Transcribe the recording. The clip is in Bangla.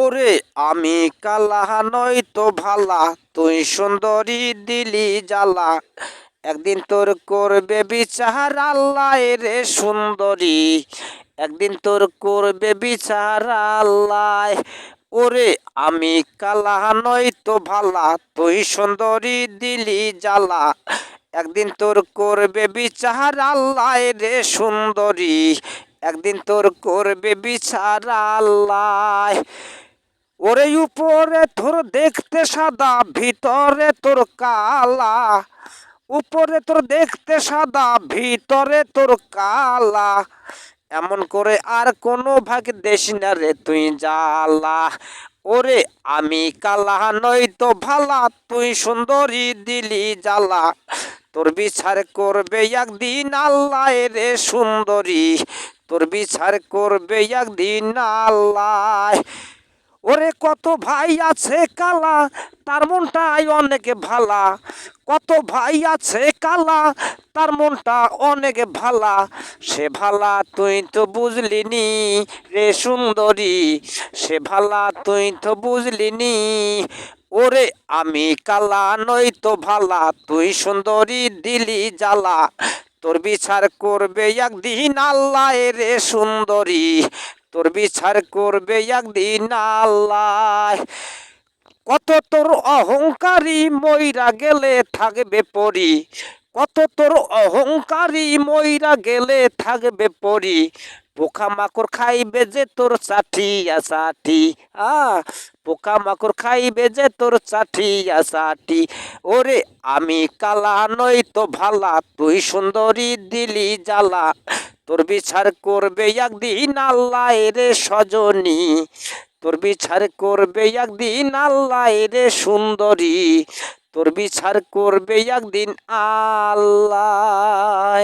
ওরে, আমি কালা নই তো ভালা, তুই সুন্দরী দিলি জ্বালা। একদিন তোর করবে বিচার আল্লাহ রে সুন্দরী। একদিন তোর করবে বিচার আল্লাহ। ওরে, আমি কালা নই তো ভালা, তুই সুন্দরী দিলি জ্বালা। একদিন তোর করবে বিচার আল্লাহ রে সুন্দরী। একদিন তোর করবে বিচার আল্লাহ। ওরে উপরে তোর দেখতে সাদা, ভিতরে তোর কালা। উপরে তোর দেখতে সাদা, ভিতরে তোর কালা। এমন করে আর কোনো ভাগ দেশ না রে তুই জ্বালা। ওরে আমি কালা নই তো ভালা, তুই সুন্দরী দিলি জ্বালা। তোর বিচার করবে একদিন আল্লাহ রে সুন্দরী। তোর বিচার করবে একদিন আল্লাহ। ওরে কত ভাই আছে কালা, তার মনটাই অনেক ভালা। কত ভাই আছে কালা, তার মনটা অনেক ভালা। সে ভালা তুই তো বুঝলি নি রে সুন্দরী, সে ভালা তুই তো বুঝলি নি ওরে আমি কালা নই তো ভালা, তুই সুন্দরী দিলি জ্বালা। তোর বিচার করবে একদিন আল্লাহ রে সুন্দরী তোর বিচার করবে একদিন আল্লাহ। কত তোর অহংকারী ময়রা গেলে থাকবে পরি। কত তোর অহংকারী ময়রা গেলে থাকবে পরি। পোকা মাকড় খাইবে যে তোর চাটিয়া চাটি আ পোকা মাকড় খাইবে যে তোর চাটিয়া চাটি ওরে, আমি কালা নই তো ভালা, তুই সুন্দরী দিলি জ্বালা। তোর বিচার করবে একদিন আল্লাহ রে সজনী। তোর বিচার করবে একদিন আল্লাহ রে সুন্দরী। তোর বিচার করবে একদিন আল্লাহ।